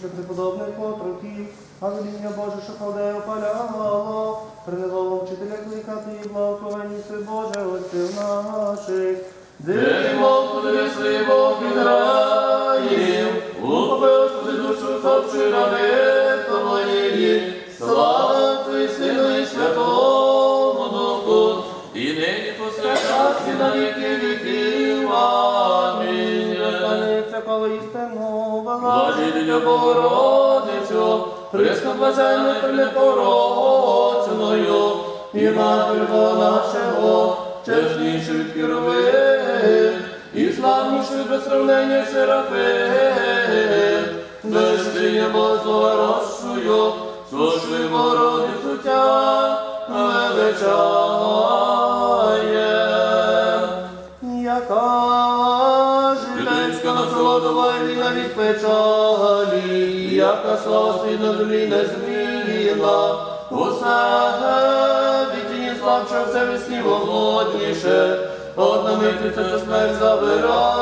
щоб неподобний потруків, а веління Боже, що кладе опаляло, принизово вчителя кликати і благословенніси Боже, отців наших. Диво, подивисли Бог Ізраїв, упив ти душу совчи рани твоєї, слава Твій Сину і Святому Духу, і нині посвящався на віки віків. Амінь. Останеться коло істину Благодійня Богородицю, присно блаженною та непорочною, і матір Бога нашого, чеснішу від Кіровим, і славнішу без сравнення Серафим, безстиня Богородшую, слушай Богородицю тя величає. яка Юдейська від печалі, яка світ на землі не зміла, усе відтіні слабше, все весні володніше, одна митниця це смерть забирає,